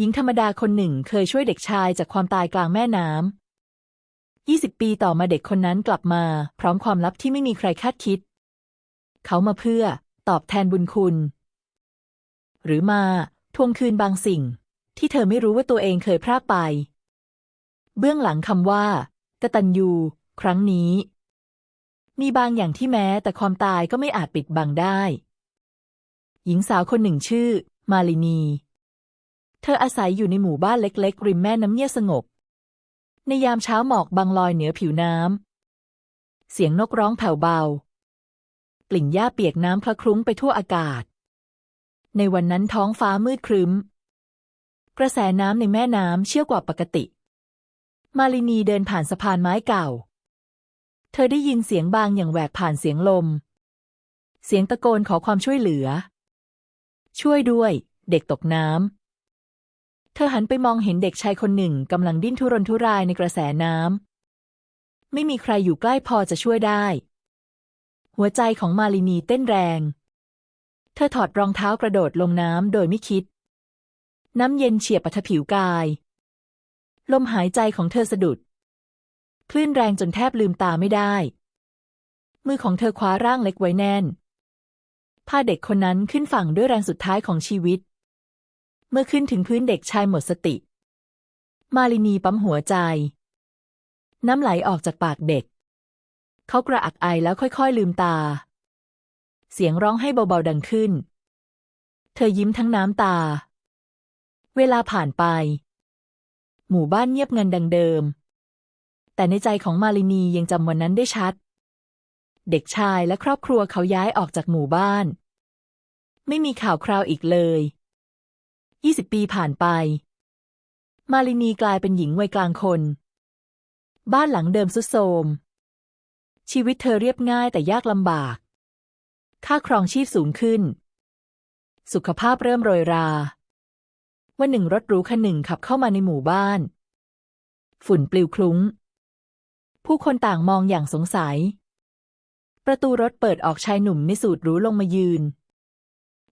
หญิงธรรมดาคนหนึ่งเคยช่วยเด็กชายจากความตายกลางแม่น้ำยี่สิบปีต่อมาเด็กคนนั้นกลับมา พร้อมความลับที่ไม่มีใครคาดคิด เขามาเพื่อ ตอบแทนบุญคุณ หรือมาทวงคืนบางสิ่ง ที่เธอไม่รู้ว่าตัวเองเคยพลาดไป เบื้องหลังคำว่ากตัญญูครั้งนี้ มีบางอย่างที่แม้แต่ความตายก็ไม่อาจปิดบังได้ หญิงสาวคนหนึ่งชื่อ มาลินี เธออาศัยอยู่ในหมู่บ้านเล็กๆ ริมแม่น้ำเงียบสงบ ในยามเช้าหมอกบางลอยเหนือผิวน้ำ เสียงนกร้องแผ่วเบา กลิ่นหญ้าเปียกน้ำคละคลุ้งไปทั่วอากาศ ในวันนั้นท้องฟ้ามืดครึ้ม กระแสน้ำในแม่น้ำเชี่ยวกว่าปกติ มาลินีเดินผ่านสะพานไม้เก่า เธอได้ยินเสียงบางอย่างแหวกผ่านเสียงลม เสียงตะโกนขอความช่วยเหลือ ช่วยด้วย เด็กตกน้ำ เธอหันไปมองเห็นเด็กชายคนหนึ่งกำลังดิ้นทุรนทุรายในกระแสน้ำ ไม่มีใครอยู่ใกล้พอจะช่วยได้ หัวใจของมาลินีเต้นแรง เธอถอดรองเท้ากระโดดลงน้ำโดยไม่คิด น้ำเย็นเฉียบปัทผิวกาย ลมหายใจของเธอสะดุด คลื่นแรงจนแทบลืมตาไม่ได้ มือของเธอคว้าร่างเล็กไว้แน่น พาเด็กคนนั้นขึ้นฝั่งด้วยแรงสุดท้ายของชีวิต เมื่อขึ้นถึงพื้นเด็กชายหมดสติ มาลินีปั๊มหัวใจ น้ำไหลออกจากปากเด็ก เขากระอักไอแล้วค่อยๆลืมตา เสียงร้องให้เบาๆดังขึ้น เธอยิ้มทั้งน้ำตา เวลาผ่านไป หมู่บ้านเงียบงันดังเดิม แต่ในใจของมาลินียังจำวันนั้นได้ชัด เด็กชายและครอบครัวเขาย้ายออกจากหมู่บ้าน ไม่มีข่าวคราวอีกเลย ยี่สิบปีผ่านไป มาลินีกลายเป็นหญิงวัยกลางคน บ้านหลังเดิมสุดโทรมชีวิตเธอเรียบง่ายแต่ยากลำบาก ค่าครองชีพสูงขึ้น สุขภาพเริ่มโรยรา วันหนึ่งรถหรูคันหนึ่งขับเข้ามาในหมู่บ้าน ฝุ่นปลิวคลุ้ง ผู้คนต่างมองอย่างสงสัย ประตูรถเปิดออกชายหนุ่มในสูทหรูลงมายืน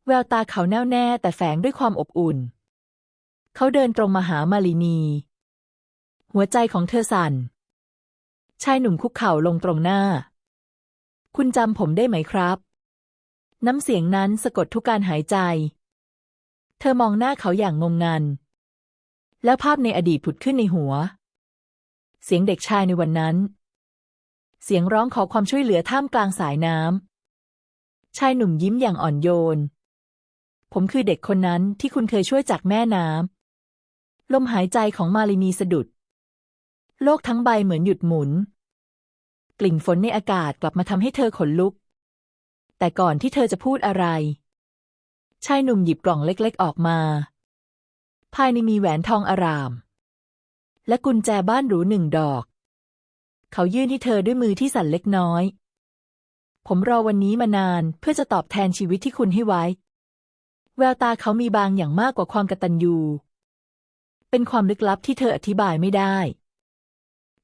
แววตาเขาแน่วแน่แต่แฝงด้วยความอบอุ่น เขาเดินตรงมาหามาลินี หัวใจของเธอสั่น ชายหนุ่มคุกเข่าลงตรงหน้า คุณจำผมได้ไหมครับ น้ำเสียงนั้นสะกดทุกการหายใจ เธอมองหน้าเขาอย่างงงงัน แล้วภาพในอดีตผุดขึ้นในหัว เสียงเด็กชายในวันนั้น เสียงร้องขอความช่วยเหลือท่ามกลางสายน้ำชายหนุ่มยิ้มอย่างอ่อนโยน ผมคือเด็กคนนั้นที่คุณเคยช่วยจากแม่น้ำ ลมหายใจของมาลินีสะดุด โลกทั้งใบเหมือนหยุดหมุน กลิ่นฝนในอากาศกลับมาทำให้เธอขนลุก แต่ก่อนที่เธอจะพูดอะไร ชายหนุ่มหยิบกล่องเล็กๆออกมา ภายในมีแหวนทองอาราม และกุญแจบ้านหรูหนึ่งดอก เขายื่นให้เธอด้วยมือที่สั่นเล็กน้อยผมรอวันนี้มานานเพื่อจะตอบแทนชีวิตที่คุณให้ไว้ แววตาเขามีบางอย่างมากกว่าความกตัญญู เป็นความลึกลับที่เธออธิบายไม่ได้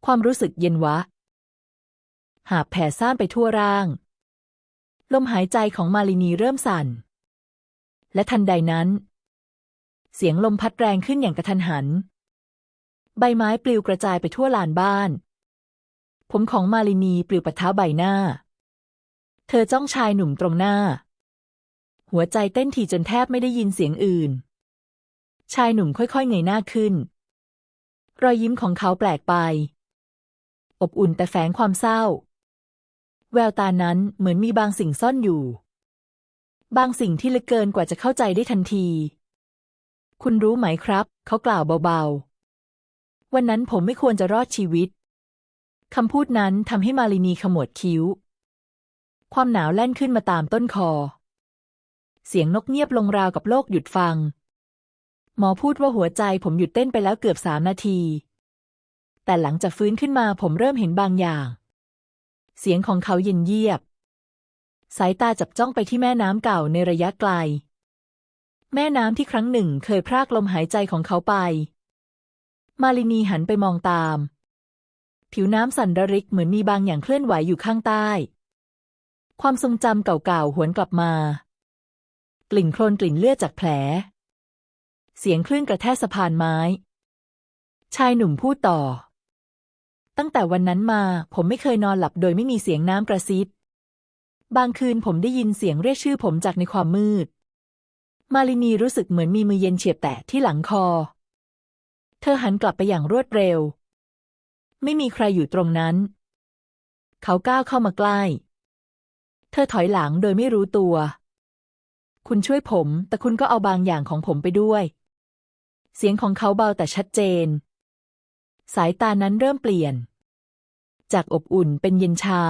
ความรู้สึกเย็นวะ หาบแผ่ซ่านไปทั่วร่าง ลมหายใจของมาลินีเริ่มสั่น และทันใดนั้น เสียงลมพัดแรงขึ้นอย่างกระทันหัน ใบไม้ปลิวกระจายไปทั่วลานบ้าน ผมของมาลินีปลิวปะทะใบหน้า เธอจ้องชายหนุ่มตรงหน้า หัวใจเต้นถี่จนแทบไม่ได้ยินเสียงอื่น ชายหนุ่มค่อยๆเงยหน้าขึ้น รอยยิ้มของเขาแปลกไป อบอุ่นแต่แฝงความเศร้า แววตานั้นเหมือนมีบางสิ่งซ่อนอยู่ บางสิ่งที่ลึกเกินกว่าจะเข้าใจได้ทันที คุณรู้ไหมครับ เขากล่าวเบาๆ วันนั้นผมไม่ควรจะรอดชีวิตคำพูดนั้นทำให้มาลินีขมวดคิ้ว ความหนาวแล่นขึ้นมาตามต้นคอ เสียงนกเงียบลงราวกับโลกหยุดฟัง หมอพูดว่าหัวใจผมหยุดเต้นไปแล้วเกือบสามนาที แต่หลังจากฟื้นขึ้นมาผมเริ่มเห็นบางอย่าง เสียงของเขาเย็นเยียบ สายตาจับจ้องไปที่แม่น้ำเก่าในระยะไกล แม่น้ำที่ครั้งหนึ่งเคยพรากลมหายใจของเขาไป มาลินีหันไปมองตาม ผิวน้ำสั่นระริกเหมือนมีบางอย่างเคลื่อนไหวอยู่ข้างใต้ ความทรงจำเก่าๆหวนกลับมา กลิ่นโคลนกลิ่นเลือดจากแผล เสียงคลื่นกระแทกสะพานไม้ ชายหนุ่มพูดต่อ ตั้งแต่วันนั้นมาผมไม่เคยนอนหลับโดยไม่มีเสียงน้ำกระซิบบางคืนผมได้ยินเสียงเรียกชื่อผมจากในความมืด มาลินีรู้สึกเหมือนมีมือเย็นเฉียบแตะที่หลังคอ เธอหันกลับไปอย่างรวดเร็ว ไม่มีใครอยู่ตรงนั้น เขาก้าวเข้ามาใกล้ เธอถอยหลังโดยไม่รู้ตัว คุณช่วยผม แต่คุณก็เอาบางอย่างของผมไปด้วย เสียงของเขาเบาแต่ชัดเจน สายตานั้นเริ่มเปลี่ยน จากอบอุ่นเป็นเย็นชา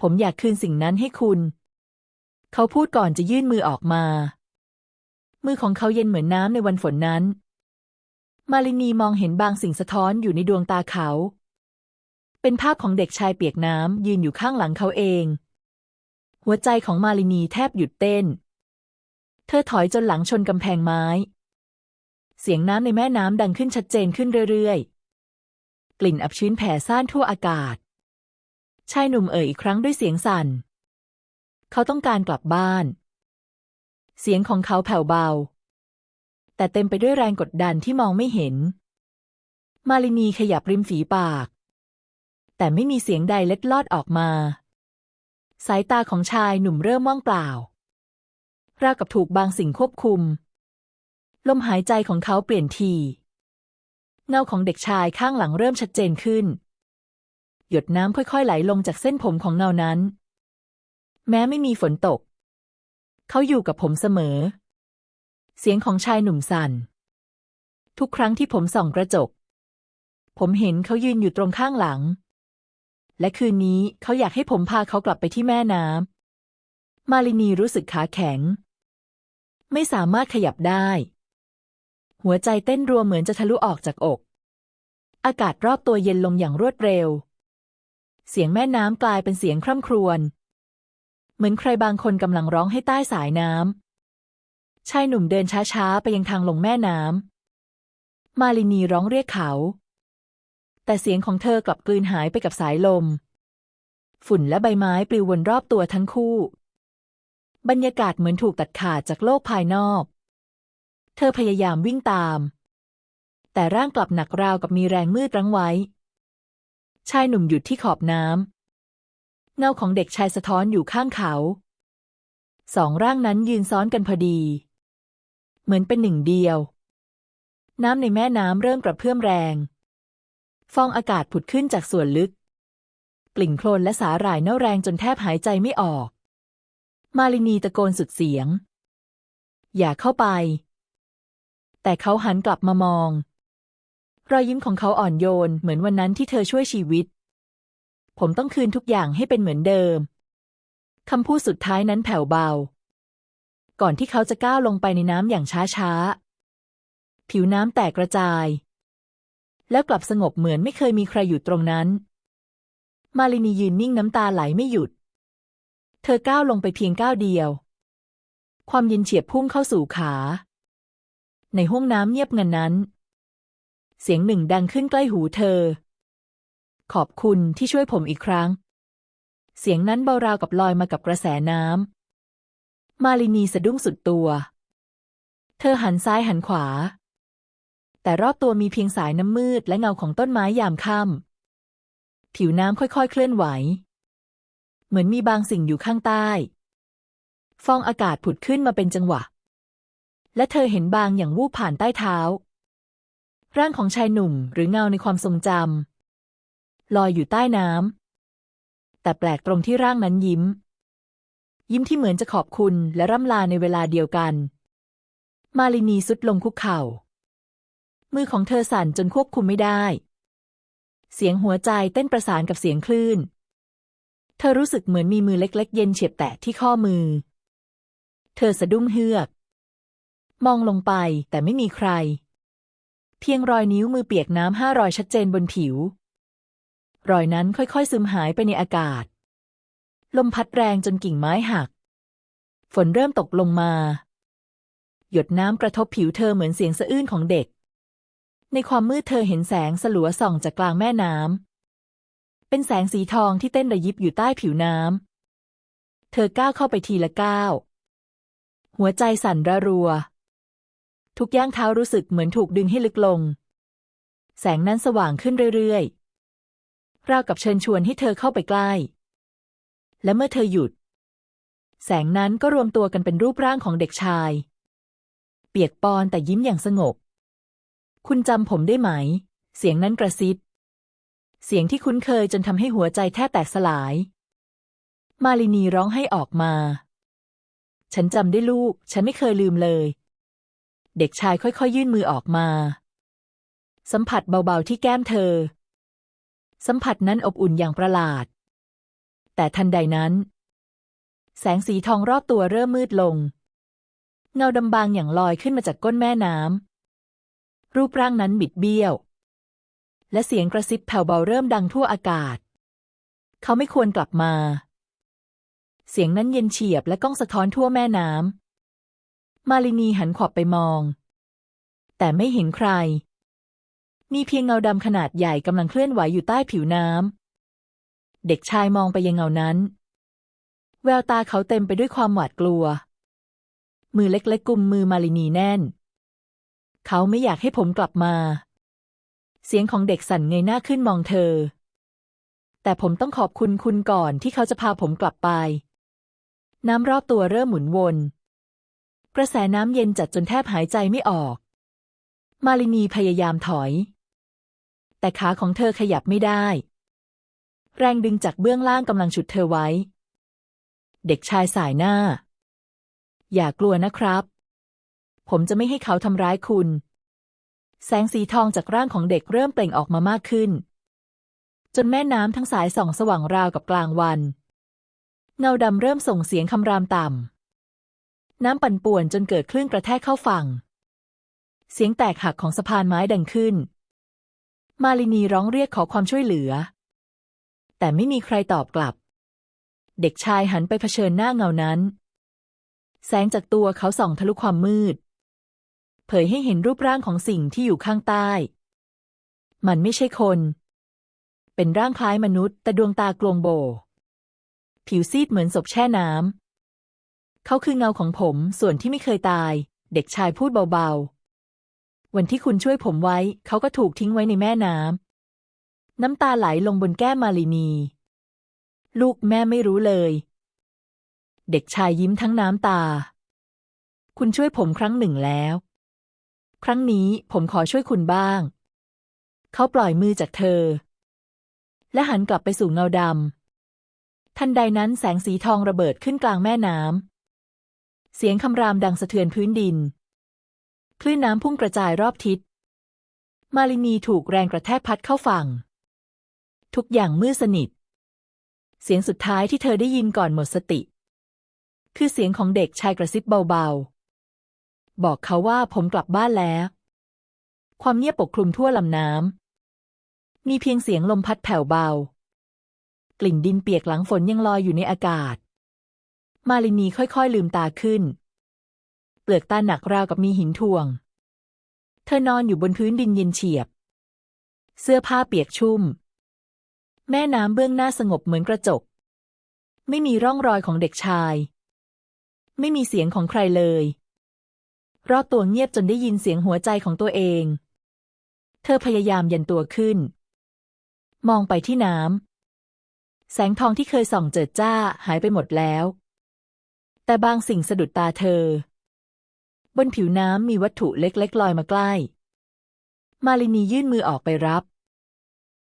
ผมอยากคืนสิ่งนั้นให้คุณ เขาพูดก่อนจะยื่นมือออกมา มือของเขาเย็นเหมือนน้ำในวันฝนนั้น มาลินีมองเห็นบางสิ่งสะท้อนอยู่ในดวงตาเขา เป็นภาพของเด็กชายเปียกน้ำยืนอยู่ข้างหลังเขาเอง หัวใจของมาลินีแทบหยุดเต้น เธอถอยจนหลังชนกำแพงไม้ เสียงน้ำในแม่น้ำดังขึ้นชัดเจนขึ้นเรื่อยๆ กลิ่นอับชื้นแผ่ซ่านทั่วอากาศ ชายหนุ่มเอ่ยอีกครั้งด้วยเสียงสั่น เขาต้องการกลับบ้าน เสียงของเขาแผ่วเบา แต่เต็มไปด้วยแรงกดดันที่มองไม่เห็น มาลินีขยับริมฝีปาก แต่ไม่มีเสียงใดเล็ดลอดออกมา สายตาของชายหนุ่มเริ่มว่างเปล่า ราวกับถูกบางสิ่งควบคุม ลมหายใจของเขาเปลี่ยนที เงาของเด็กชายข้างหลังเริ่มชัดเจนขึ้น หยดน้ำค่อยๆไหลลงจากเส้นผมของเงานั้น แม้ไม่มีฝนตก เขาอยู่กับผมเสมอ เสียงของชายหนุ่มสั่น ทุกครั้งที่ผมส่องกระจก ผมเห็นเขายืนอยู่ตรงข้างหลัง และคืนนี้เขาอยากให้ผมพาเขากลับไปที่แม่น้ำ มาลินีรู้สึกขาแข็ง ไม่สามารถขยับได้ หัวใจเต้นรัวเหมือนจะทะลุออกจากอก อากาศรอบตัวเย็นลงอย่างรวดเร็ว เสียงแม่น้ำกลายเป็นเสียงคร่ำครวญ เหมือนใครบางคนกำลังร้องให้ใต้สายน้ำ ชายหนุ่มเดินช้าๆ ไปยังทางลงแม่น้ำ มาลินีร้องเรียกเขา แต่เสียงของเธอกลับกลืนหายไปกับสายลม ฝุ่นและใบไม้ปลิววนรอบตัวทั้งคู่ บรรยากาศเหมือนถูกตัดขาดจากโลกภายนอก เธอพยายามวิ่งตาม แต่ร่างกลับหนักราวกับมีแรงมืดรั้งไว้ ชายหนุ่มหยุดที่ขอบน้ำเงาของเด็กชายสะท้อนอยู่ข้างเขา สองร่างนั้นยืนซ้อนกันพอดี เหมือนเป็นหนึ่งเดียวน้ำในแม่น้ำเริ่มกระเพื่อมแรง ฟองอากาศผุดขึ้นจากส่วนลึก กลิ่นโคลนและสาหร่ายเน่าแรงจนแทบหายใจไม่ออก มาลินีตะโกนสุดเสียง อย่าเข้าไป แต่เขาหันกลับมามอง รอยยิ้มของเขาอ่อนโยน เหมือนวันนั้นที่เธอช่วยชีวิต ผมต้องคืนทุกอย่างให้เป็นเหมือนเดิมคำพูดสุดท้ายนั้นแผ่วเบา ก่อนที่เขาจะก้าวลงไปในน้ำอย่างช้าๆ ผิวน้ำแตกกระจาย แล้วกลับสงบเหมือนไม่เคยมีใครอยู่ตรงนั้น มาลินียืนนิ่งน้ำตาไหลไม่หยุด เธอก้าวลงไปเพียงก้าวเดียว ความเย็นเฉียบพุ่งเข้าสู่ขา ในห้องน้ำเงียบงันนั้น เสียงหนึ่งดังขึ้นใกล้หูเธอ ขอบคุณที่ช่วยผมอีกครั้ง เสียงนั้นเบาราวกับลอยมากับกระแสน้ำมาลินีสะดุ้งสุดตัว เธอหันซ้ายหันขวา แต่รอบตัวมีเพียงสายน้ำมืดและเงาของต้นไม้ยามค่ำผิวน้ำค่อยๆเคลื่อนไหว เหมือนมีบางสิ่งอยู่ข้างใต้ ฟองอากาศผุดขึ้นมาเป็นจังหวะ และเธอเห็นบางอย่างวูบผ่านใต้เท้า ร่างของชายหนุ่มหรือเงาในความทรงจำลอยอยู่ใต้น้ำแต่แปลกตรงที่ร่างนั้นยิ้ม ยิ้มที่เหมือนจะขอบคุณและร่ำลาในเวลาเดียวกัน มาลินีสุดลงคุกเข่า มือของเธอสั่นจนควบคุมไม่ได้ เสียงหัวใจเต้นประสานกับเสียงคลื่น เธอรู้สึกเหมือนมีมือเล็กๆ เย็นเฉียบแตะที่ข้อมือ เธอสะดุ้งเฮือก มองลงไปแต่ไม่มีใคร เพียงรอยนิ้วมือเปียกน้ำห้ารอยชัดเจนบนผิว รอยนั้นค่อยๆซึมหายไปในอากาศ ลมพัดแรงจนกิ่งไม้หัก ฝนเริ่มตกลงมา หยดน้ำกระทบผิวเธอเหมือนเสียงสะอื้นของเด็ก ในความมืดเธอเห็นแสงสลัวส่องจากกลางแม่น้ำ เป็นแสงสีทองที่เต้นระยิบอยู่ใต้ผิวน้ำ เธอก้าวเข้าไปทีละก้าว หัวใจสั่นระรัว ทุกย่างเท้ารู้สึกเหมือนถูกดึงให้ลึกลง แสงนั้นสว่างขึ้นเรื่อยๆ ราวกับเชิญชวนให้เธอเข้าไปใกล้ และเมื่อเธอหยุด แสงนั้นก็รวมตัวกันเป็นรูปร่างของเด็กชาย เปียกปอนแต่ยิ้มอย่างสงบ คุณจำผมได้ไหม เสียงนั้นกระซิบ เสียงที่คุ้นเคยจนทำให้หัวใจแทบแตกสลาย มาลินีร้องให้ออกมา ฉันจำได้ลูก ฉันไม่เคยลืมเลย เด็กชายค่อยๆยื่นมือออกมา สัมผัสเบาๆที่แก้มเธอ สัมผัสนั้นอบอุ่นอย่างประหลาด แต่ทันใดนั้น แสงสีทองรอบตัวเริ่มมืดลง เงาดำบางอย่างลอยขึ้นมาจากก้นแม่น้ำ รูปร่างนั้นบิดเบี้ยว และเสียงกระซิบแผ่วเบาเริ่มดังทั่วอากาศ เขาไม่ควรกลับมา เสียงนั้นเย็นเฉียบและก้องสะท้อนทั่วแม่น้ำ มาลินีหันขวับไปมอง แต่ไม่เห็นใคร มีเพียงเงาดำขนาดใหญ่กำลังเคลื่อนไหวอยู่ใต้ผิวน้ำ เด็กชายมองไปยังเงานั้น แววตาเขาเต็มไปด้วยความหวาดกลัว มือเล็กๆกุมมือมาลินีแน่น เขาไม่อยากให้ผมกลับมา เสียงของเด็กสั่นเงยหน้าขึ้นมองเธอ แต่ผมต้องขอบคุณคุณก่อนที่เขาจะพาผมกลับไป น้ำรอบตัวเริ่มหมุนวน กระแสน้ำเย็นจัดจนแทบหายใจไม่ออก มาลินีพยายามถอย แต่ขาของเธอขยับไม่ได้ แรงดึงจากเบื้องล่างกำลังฉุดเธอไว้ เด็กชายสายหน้า อย่ากลัวนะครับ ผมจะไม่ให้เขาทำร้ายคุณ แสงสีทองจากร่างของเด็กเริ่มเปล่งออกมามากขึ้น จนแม่น้ำทั้งสายส่องสว่างราวกับกลางวัน เงาดำเริ่มส่งเสียงคำรามต่ำ น้ำปั่นป่วนจนเกิดคลื่นกระแทกเข้าฝั่ง เสียงแตกหักของสะพานไม้ดังขึ้น มาลินีร้องเรียกขอความช่วยเหลือ แต่ไม่มีใครตอบกลับ เด็กชายหันไปเผชิญหน้าเงานั้นแสงจากตัวเขาส่องทะลุความมืด เผยให้เห็นรูปร่างของสิ่งที่อยู่ข้างใต้ มันไม่ใช่คน เป็นร่างคล้ายมนุษย์ แต่ดวงตากลวงโบ ผิวซีดเหมือนศพแช่น้ำ เขาคือเงาของผม ส่วนที่ไม่เคยตาย เด็กชายพูดเบาๆ วันที่คุณช่วยผมไว้ เขาก็ถูกทิ้งไว้ในแม่น้ำ น้ำตาไหลลงบนแก้มมาลินี ลูกแม่ไม่รู้เลย เด็กชายยิ้มทั้งน้ำตา คุณช่วยผมครั้งหนึ่งแล้ว ครั้งนี้ผมขอช่วยคุณบ้าง เขาปล่อยมือจากเธอ และหันกลับไปสู่เงาดำทันใดนั้นแสงสีทองระเบิดขึ้นกลางแม่น้ำเสียงคำรามดังสะเทือนพื้นดิน คลื่นน้ำพุ่งกระจายรอบทิศ มาลินีถูกแรงกระแทกพัดเข้าฝั่ง ทุกอย่างมืดสนิท เสียงสุดท้ายที่เธอได้ยินก่อนหมดสติ คือเสียงของเด็กชายกระซิบเบาๆ บอกเขาว่าผมกลับบ้านแล้ว ความเงียบปกคลุมทั่วลำน้ำ มีเพียงเสียงลมพัดแผ่วเบา กลิ่นดินเปียกหลังฝนยังลอยอยู่ในอากาศ มาลินีค่อยๆ ลืมตาขึ้น เปลือกตาหนักราวกับมีหินถ่วง เธอนอนอยู่บนพื้นดินเย็นเฉียบ เสื้อผ้าเปียกชุ่ม แม่น้ำเบื้องหน้าสงบเหมือนกระจก ไม่มีร่องรอยของเด็กชาย ไม่มีเสียงของใครเลย รอบตัวเงียบจนได้ยินเสียงหัวใจของตัวเอง เธอพยายามยันตัวขึ้น มองไปที่น้ำ แสงทองที่เคยส่องเจิดจ้าหายไปหมดแล้ว แต่บางสิ่งสะดุดตาเธอ บนผิวน้ำมีวัตถุเล็กๆลอยมาใกล้ มาลินียื่นมือออกไปรับ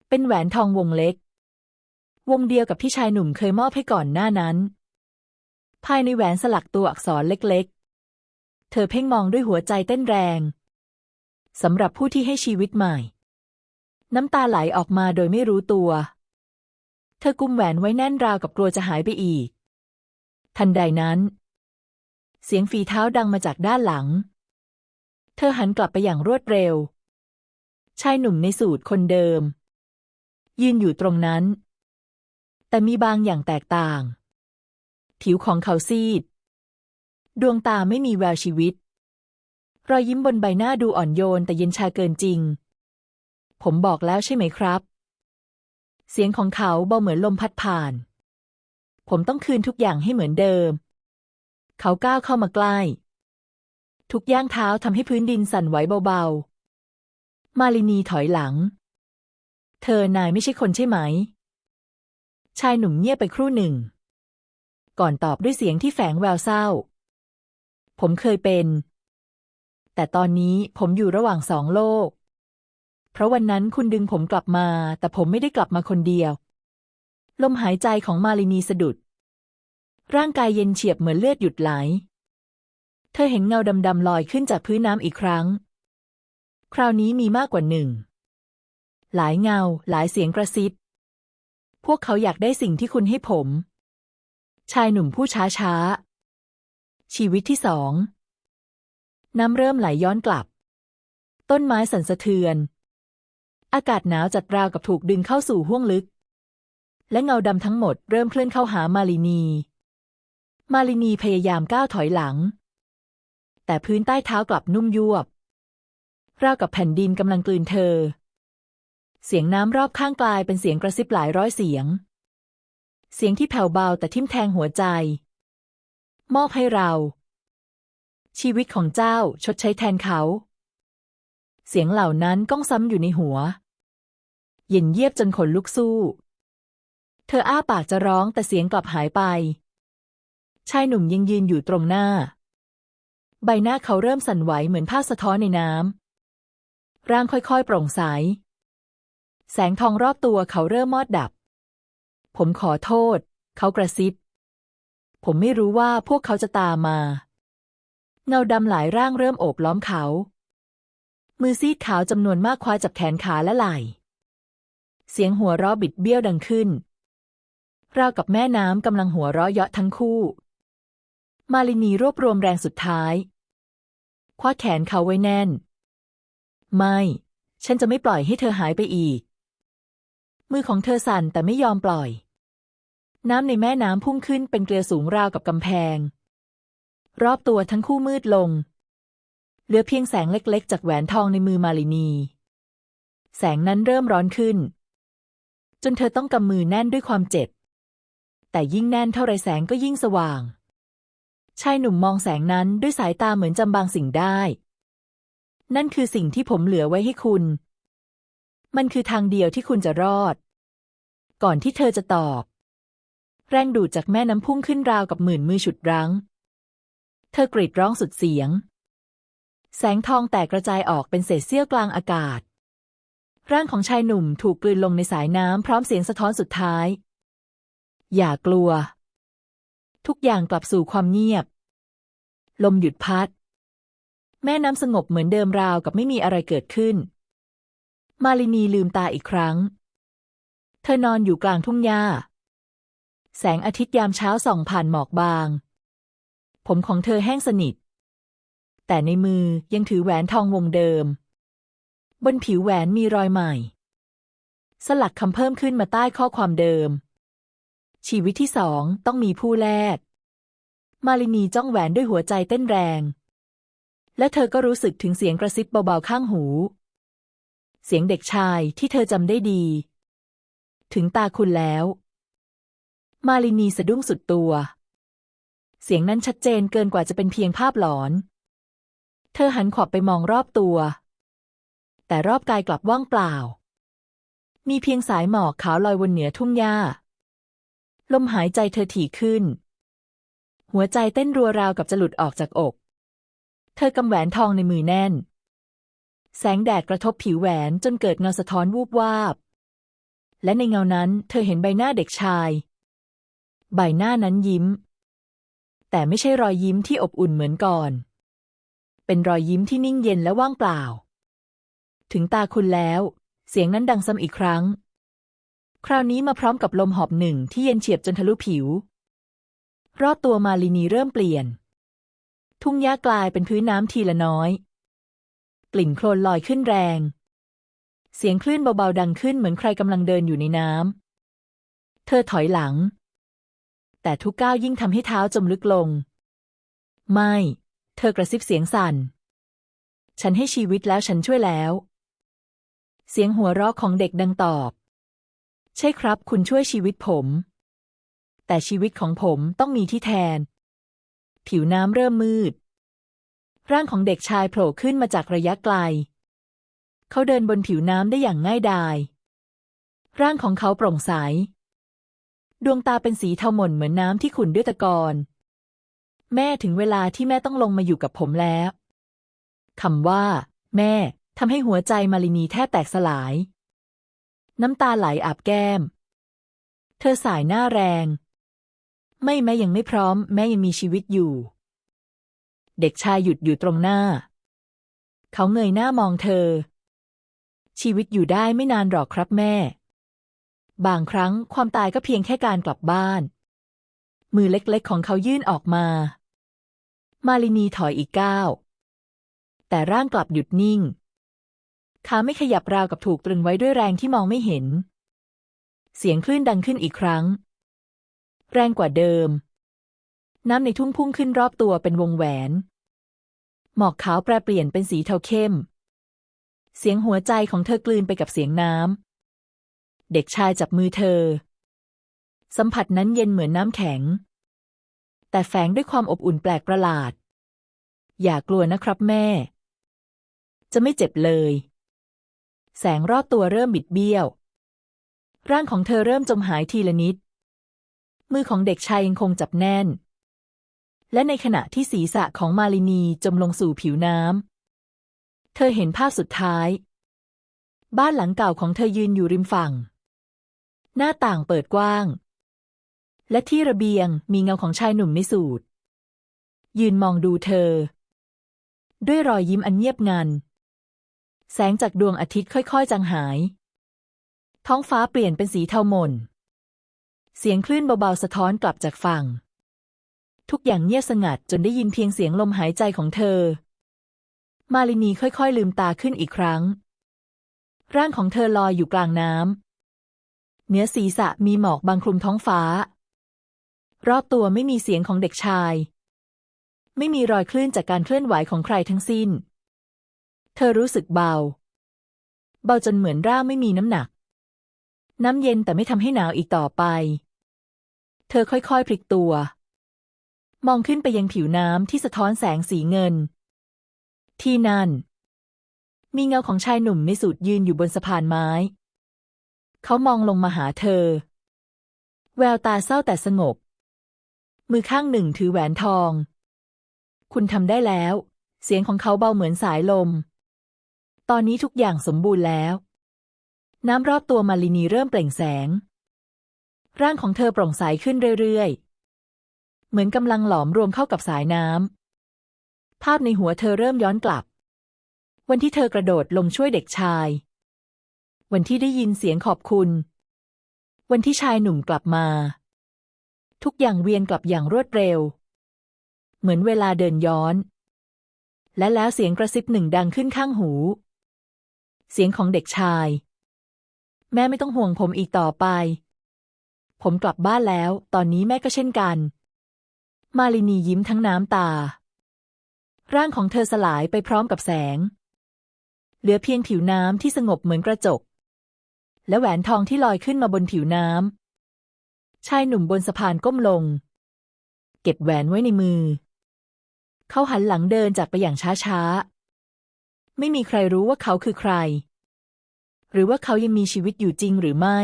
เป็นแหวนทองวงเล็ก วงเดียวกับที่ชายหนุ่มเคยมอบให้ก่อนหน้านั้น ภายในแหวนสลักตัวอักษรเล็กๆ เธอเพ่งมองด้วยหัวใจเต้นแรงสำหรับผู้ที่ให้ชีวิตใหม่ น้ำตาไหลออกมาโดยไม่รู้ตัว เธอกุมแหวนไว้แน่นราวกับกลัวจะหายไปอีก ทันใดนั้น เสียงฝีเท้าดังมาจากด้านหลัง เธอหันกลับไปอย่างรวดเร็ว ชายหนุ่มในสูตรคนเดิม ยืนอยู่ตรงนั้น แต่มีบางอย่างแตกต่าง ผิวของเขาซีด ดวงตาไม่มีแววชีวิต รอยยิ้มบนใบหน้าดูอ่อนโยนแต่เย็นชาเกินจริง ผมบอกแล้วใช่ไหมครับ เสียงของเขาเบาเหมือนลมพัดผ่าน ผมต้องคืนทุกอย่างให้เหมือนเดิม เขาก้าวเข้ามาใกล้ ทุกย่างเท้าทำให้พื้นดินสั่นไหวเบาๆ มาลินีถอยหลัง เธอนายไม่ใช่คนใช่ไหม ชายหนุ่มเงียบไปครู่หนึ่ง ก่อนตอบด้วยเสียงที่แฝงแววเศร้า ผมเคยเป็น แต่ตอนนี้ผมอยู่ระหว่างสองโลก เพราะวันนั้นคุณดึงผมกลับมา แต่ผมไม่ได้กลับมาคนเดียว ลมหายใจของมาลินีสะดุด ร่างกายเย็นเฉียบเหมือนเลือดหยุดไหล เธอเห็นเงาดำๆลอยขึ้นจากพื้นน้ำอีกครั้ง คราวนี้มีมากกว่าหนึ่ง หลายเงา หลายเสียงกระซิบ พวกเขาอยากได้สิ่งที่คุณให้ผม ชายหนุ่มผู้ช้าช้าๆ ชีวิตที่สองน้ำเริ่มไหลย้อนกลับ ต้นไม้สั่นสะเทือน อากาศหนาวจัดราวกับถูกดึงเข้าสู่ห้วงลึก และเงาดำทั้งหมดเริ่มเคลื่อนเข้าหามาลินี มาลินีพยายามก้าวถอยหลัง แต่พื้นใต้เท้ากลับนุ่มยวบ ราวกับแผ่นดินกำลังกลืนเธอ เสียงน้ำรอบข้างกลายเป็นเสียงกระซิบหลายร้อยเสียง เสียงที่แผ่วเบาแต่ทิ่มแทงหัวใจ มอบให้เรา ชีวิตของเจ้าชดใช้แทนเขา เสียงเหล่านั้นก้องซ้ำอยู่ในหัว เย็นเยียบจนขนลุกสู้ เธออ้าปากจะร้องแต่เสียงกลับหายไป ชายหนุ่มยังยืนอยู่ตรงหน้า ใบหน้าเขาเริ่มสั่นไหวเหมือนผ้าสะท้อนในน้ำร่างค่อยๆ โปร่งใส แสงทองรอบตัวเขาเริ่มมอดดับ ผมขอโทษ เขากระซิบ ผมไม่รู้ว่าพวกเขาจะตามมา เงาดำหลายร่างเริ่มโอบล้อมเขา มือซีดขาวจำนวนมากคว้าจับแขนขาและไหล่ เสียงหัวเราะบิดเบี้ยวดังขึ้น ราวกับแม่น้ำกำลังหัวเราะเยาะทั้งคู่ มาลินีรวบรวมแรงสุดท้าย คว้าแขนเขาไว้แน่น ไม่ ฉันจะไม่ปล่อยให้เธอหายไปอีก มือของเธอสั่นแต่ไม่ยอมปล่อย น้ำในแม่น้ำพุ่งขึ้นเป็นเกลียวสูงราวกับกำแพง รอบตัวทั้งคู่มืดลง เหลือเพียงแสงเล็กๆ จากแหวนทองในมือมาลินี แสงนั้นเริ่มร้อนขึ้น จนเธอต้องกำมือแน่นด้วยความเจ็บ แต่ยิ่งแน่นเท่าไรแสงก็ยิ่งสว่าง ชายหนุ่มมองแสงนั้นด้วยสายตาเหมือนจำบางสิ่งได้ นั่นคือสิ่งที่ผมเหลือไว้ให้คุณ มันคือทางเดียวที่คุณจะรอด ก่อนที่เธอจะตอบ แรงดูดจากแม่น้ำพุ่งขึ้นราวกับหมื่นมือฉุดรั้ง เธอกรีดร้องสุดเสียง แสงทองแตกกระจายออกเป็นเศษเสี้ยวกลางอากาศ ร่างของชายหนุ่มถูกกลืนลงในสายน้ำพร้อมเสียงสะท้อนสุดท้าย อย่ากลัว ทุกอย่างกลับสู่ความเงียบ ลมหยุดพัด แม่น้ำสงบเหมือนเดิมราวกับไม่มีอะไรเกิดขึ้น มาลินีลืมตาอีกครั้ง เธอนอนอยู่กลางทุ่งหญ้า แสงอาทิตย์ยามเช้าส่องผ่านหมอกบาง ผมของเธอแห้งสนิท แต่ในมือยังถือแหวนทองวงเดิม บนผิวแหวนมีรอยใหม่ สลักคำเพิ่มขึ้นมาใต้ข้อความเดิม ชีวิตที่สองต้องมีผู้แลก มาลินีจ้องแหวนด้วยหัวใจเต้นแรง และเธอก็รู้สึกถึงเสียงกระซิบเบาๆข้างหู เสียงเด็กชายที่เธอจำได้ดี ถึงตาคุณแล้ว มาลินีสะดุ้งสุดตัว เสียงนั้นชัดเจนเกินกว่าจะเป็นเพียงภาพหลอน เธอหันขวับไปมองรอบตัว แต่รอบกายกลับว่างเปล่า มีเพียงสายหมอกขาวลอยวนเหนือทุ่งหญ้า ลมหายใจเธอถี่ขึ้น หัวใจเต้นรัวราวกับจะหลุดออกจากอก เธอกำแหวนทองในมือแน่น แสงแดดกระทบผิวแหวนจนเกิดเงาสะท้อนวูบวาบและในเงานั้นเธอเห็นใบหน้าเด็กชาย ใบหน้านั้นยิ้ม แต่ไม่ใช่รอยยิ้มที่อบอุ่นเหมือนก่อน เป็นรอยยิ้มที่นิ่งเย็นและว่างเปล่า ถึงตาคุณแล้ว เสียงนั้นดังซ้ำอีกครั้ง คราวนี้มาพร้อมกับลมหอบหนึ่งที่เย็นเฉียบจนทะลุผิว รอบตัวมาลินีเริ่มเปลี่ยน ทุ่งหญ้ากลายเป็นพื้นน้ำทีละน้อย กลิ่นโคลนลอยขึ้นแรง เสียงคลื่นเบาๆดังขึ้นเหมือนใครกำลังเดินอยู่ในน้ำเธอถอยหลัง แต่ทุกก้าวยิ่งทำให้เท้าจมลึกลง ไม่ เธอกระซิบเสียงสั่น ฉันให้ชีวิตแล้วฉันช่วยแล้ว เสียงหัวเราะของเด็กดังตอบ ใช่ครับ คุณช่วยชีวิตผม แต่ชีวิตของผมต้องมีที่แทน ผิวน้ำเริ่มมืด ร่างของเด็กชายโผล่ขึ้นมาจากระยะไกล เขาเดินบนผิวน้ำได้อย่างง่ายดายร่างของเขาโปร่งใส ดวงตาเป็นสีเทาหม่นเหมือนน้ำที่ขุ่นด้วยตะกอน แม่ถึงเวลาที่แม่ต้องลงมาอยู่กับผมแล้วคำว่า แม่ทำให้หัวใจมาลินีแทบแตกสลาย น้ำตาไหลอาบแก้ม เธอสายหน้าแรง ไม่แม่ยังไม่พร้อม แม่ยังมีชีวิตอยู่ เด็กชายหยุดอยู่ตรงหน้า เขาเงยหน้ามองเธอ ชีวิตอยู่ได้ไม่นานหรอกครับแม่ บางครั้งความตายก็เพียงแค่การกลับบ้าน มือเล็กๆของเขายื่นออกมา มาลินีถอยอีกก้าว แต่ร่างกลับหยุดนิ่ง ขาไม่ขยับราวกับถูกตรึงไว้ด้วยแรงที่มองไม่เห็น เสียงคลื่นดังขึ้นอีกครั้ง แรงกว่าเดิม น้ำในทุ่งพุ่งขึ้นรอบตัวเป็นวงแหวน หมอกขาวแปรเปลี่ยนเป็นสีเทาเข้ม เสียงหัวใจของเธอกลืนไปกับเสียงน้ำ เด็กชายจับมือเธอ สัมผัสนั้นเย็นเหมือนน้ำแข็ง แต่แฝงด้วยความอบอุ่นแปลกประหลาด อย่ากลัวนะครับแม่ จะไม่เจ็บเลย แสงรอบตัวเริ่มบิดเบี้ยว ร่างของเธอเริ่มจมหายทีละนิด มือของเด็กชายยังคงจับแน่น และในขณะที่ศีรษะของมาลินีจมลงสู่ผิวน้ำ เธอเห็นภาพสุดท้าย บ้านหลังเก่าของเธอยืนอยู่ริมฝั่ง หน้าต่างเปิดกว้าง และที่ระเบียงมีเงาของชายหนุ่มในสูทยืนมองดูเธอ ด้วยรอยยิ้มอันเงียบงัน แสงจากดวงอาทิตย์ค่อยๆ จางหาย ท้องฟ้าเปลี่ยนเป็นสีเทาหม่น เสียงคลื่นเบาๆ สะท้อนกลับจากฝั่ง ทุกอย่างเงียบสงัดจนได้ยินเพียงเสียงลมหายใจของเธอ มาลินีค่อยๆ ลืมตาขึ้นอีกครั้ง ร่างของเธอลอยอยู่กลางน้ำ เหนือศีรษะมีหมอกบางคลุมท้องฟ้า รอบตัวไม่มีเสียงของเด็กชาย ไม่มีรอยคลื่นจากการเคลื่อนไหวของใครทั้งสิ้น เธอรู้สึกเบา เบาจนเหมือนร่างไม่มีน้ำหนัก น้ำเย็นแต่ไม่ทำให้หนาวอีกต่อไป เธอค่อยๆพลิกตัว มองขึ้นไปยังผิวน้ำที่สะท้อนแสงสีเงิน ที่นั่นมีเงาของชายหนุ่มในสูทยืนอยู่บนสะพานไม้ เขามองลงมาหาเธอ แววตาเศร้าแต่สงบ มือข้างหนึ่งถือแหวนทอง คุณทำได้แล้ว เสียงของเขาเบาเหมือนสายลม ตอนนี้ทุกอย่างสมบูรณ์แล้ว น้ำรอบตัวมาลินีเริ่มเปล่งแสง ร่างของเธอโปร่งใสขึ้นเรื่อยๆ เหมือนกำลังหลอมรวมเข้ากับสายน้ำภาพในหัวเธอเริ่มย้อนกลับ วันที่เธอกระโดดลงช่วยเด็กชาย วันที่ได้ยินเสียงขอบคุณ วันที่ชายหนุ่มกลับมา ทุกอย่างเวียนกลับอย่างรวดเร็ว เหมือนเวลาเดินย้อน และแล้วเสียงกระซิบหนึ่งดังขึ้นข้างหู เสียงของเด็กชาย แม่ไม่ต้องห่วงผมอีกต่อไป ผมกลับบ้านแล้ว ตอนนี้แม่ก็เช่นกัน มาลินียิ้มทั้งน้ำตา ร่างของเธอสลายไปพร้อมกับแสง เหลือเพียงผิวน้ำที่สงบเหมือนกระจก และแหวนทองที่ลอยขึ้นมาบนผิวน้ำชายหนุ่มบนสะพานก้มลง เก็บแหวนไว้ในมือ เขาหันหลังเดินจากไปอย่างช้าๆ ไม่มีใครรู้ว่าเขาคือใคร หรือว่าเขายังมีชีวิตอยู่จริงหรือไม่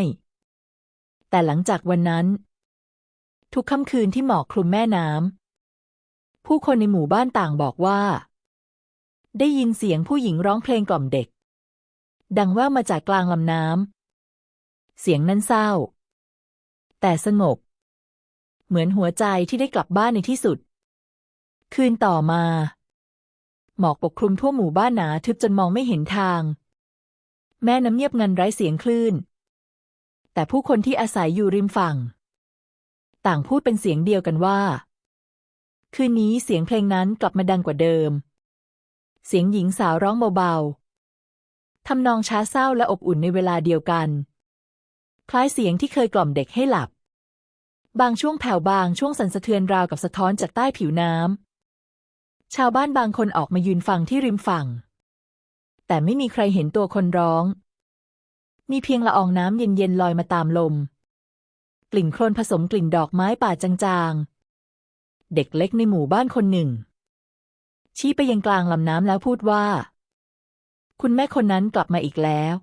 แต่หลังจากวันนั้น ทุกค่ำคืนที่หมอกคลุมแม่น้ำผู้คนในหมู่บ้านต่างบอกว่า ได้ยินเสียงผู้หญิงร้องเพลงกล่อมเด็กดังแว่วมาจากกลางลำน้ำ เสียงนั้นเศร้า แต่สงบ เหมือนหัวใจที่ได้กลับบ้านในที่สุด คืนต่อมา หมอกปกคลุมทั่วหมู่บ้านหนาทึบจนมองไม่เห็นทาง แม่น้ำเงียบงันไร้เสียงคลื่น แต่ผู้คนที่อาศัยอยู่ริมฝั่ง ต่างพูดเป็นเสียงเดียวกันว่า คืนนี้เสียงเพลงนั้นกลับมาดังกว่าเดิม เสียงหญิงสาวร้องเบาๆทำนองช้าเศร้าและอบอุ่นในเวลาเดียวกัน ล้ายเสียงที่เคยกล่อมเด็กให้หลับ บางช่วงแผ่วบางช่วงสั่นสะเทือนราวกับสะท้อนจากใต้ผิวน้ำ ชาวบ้านบางคนออกมายืนฟังที่ริมฝั่ง แต่ไม่มีใครเห็นตัวคนร้อง มีเพียงละอองน้ำเย็นๆลอยมาตามลม กลิ่นโคลนผสมกลิ่นดอกไม้ป่าจางๆ เด็กเล็กในหมู่บ้านคนหนึ่ง ชี้ไปยังกลางลำน้ำแล้วพูดว่า คุณแม่คนนั้นกลับมาอีกแล้ว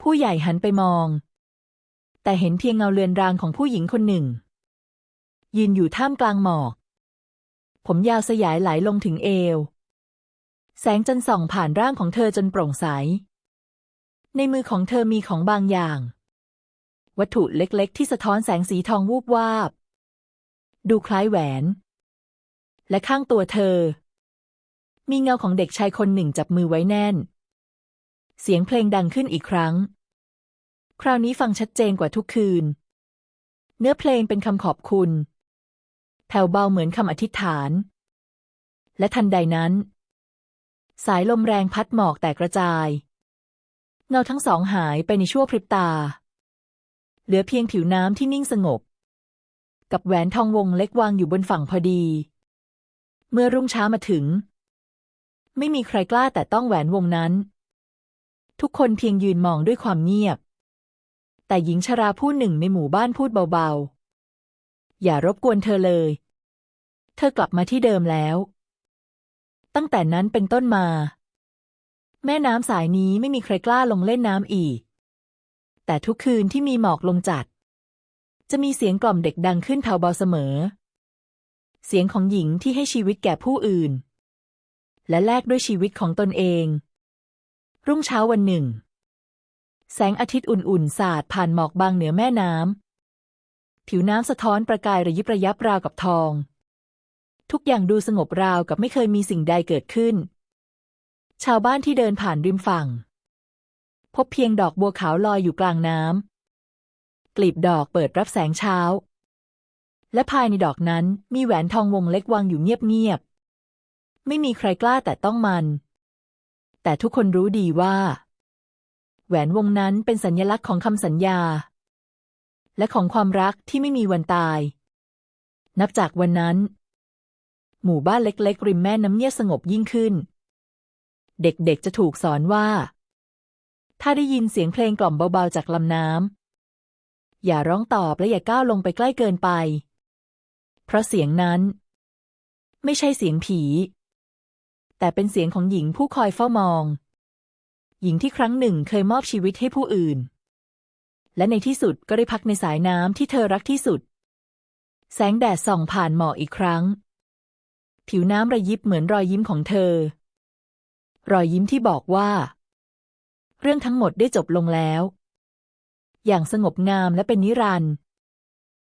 ผู้ใหญ่หันไปมอง แต่เห็นเพียงเงาเลือนรางของผู้หญิงคนหนึ่ง ยืนอยู่ท่ามกลางหมอก ผมยาวสยายไหลลงถึงเอว แสงจันทร์ส่องผ่านร่างของเธอจนโปร่งใส ในมือของเธอมีของบางอย่าง วัตถุเล็กๆ ที่สะท้อนแสงสีทองวูบวาบ ดูคล้ายแหวน และข้างตัวเธอ มีเงาของเด็กชายคนหนึ่งจับมือไว้แน่น เสียงเพลงดังขึ้นอีกครั้ง คราวนี้ฟังชัดเจนกว่าทุกคืน เนื้อเพลงเป็นคำขอบคุณ แผ่วเบาเหมือนคำอธิษฐาน และทันใดนั้น สายลมแรงพัดหมอกแตกกระจาย เงาทั้งสองหายไปในชั่วพริบตา เหลือเพียงผิวน้ำที่นิ่งสงบ กับแหวนทองวงเล็กวางอยู่บนฝั่งพอดี เมื่อรุ่งเช้ามาถึง ไม่มีใครกล้าแต่ต้องแหวนวงนั้น ทุกคนเพียงยืนมองด้วยความเงียบ แต่หญิงชราผู้หนึ่งในหมู่บ้านพูดเบาๆ อย่ารบกวนเธอเลย เธอกลับมาที่เดิมแล้ว ตั้งแต่นั้นเป็นต้นมา แม่น้ำสายนี้ไม่มีใครกล้าลงเล่นน้ำอีก แต่ทุกคืนที่มีหมอกลงจัด จะมีเสียงกล่อมเด็กดังขึ้นแผ่วเบาเสมอ เสียงของหญิงที่ให้ชีวิตแก่ผู้อื่น และแลกด้วยชีวิตของตนเอง รุ่งเช้าวันหนึ่ง แสงอาทิตย์อุ่นๆ สาดผ่านหมอกบางเหนือแม่น้ำ ผิวน้ำสะท้อนประกายระยิบระยับราวกับทอง ทุกอย่างดูสงบราวกับไม่เคยมีสิ่งใดเกิดขึ้น ชาวบ้านที่เดินผ่านริมฝั่ง พบเพียงดอกบัวขาวลอยอยู่กลางน้ำ กลีบดอกเปิดรับแสงเช้า และภายในดอกนั้นมีแหวนทองวงเล็กวางอยู่เงียบๆ ไม่มีใครกล้าแต่ต้องมัน แต่ทุกคนรู้ดีว่า แหวนวงนั้นเป็นสัญลักษณ์ของคำสัญญา และของความรักที่ไม่มีวันตาย นับจากวันนั้น หมู่บ้านเล็กๆ ริมแม่น้ำเงียบสงบยิ่งขึ้น เด็กๆจะถูกสอนว่า ถ้าได้ยินเสียงเพลงกล่อมเบาๆจากลำน้ำอย่าร้องตอบและอย่าก้าวลงไปใกล้เกินไป เพราะเสียงนั้น ไม่ใช่เสียงผี แต่เป็นเสียงของหญิงผู้คอยเฝ้ามอง หญิงที่ครั้งหนึ่งเคยมอบชีวิตให้ผู้อื่น และในที่สุดก็ได้พักในสายน้ำที่เธอรักที่สุด แสงแดดส่องผ่านหมอกอีกครั้ง ผิวน้ำระยิบเหมือนรอยยิ้มของเธอ รอยยิ้มที่บอกว่า เรื่องทั้งหมดได้จบลงแล้ว อย่างสงบงามและเป็นนิรันดร์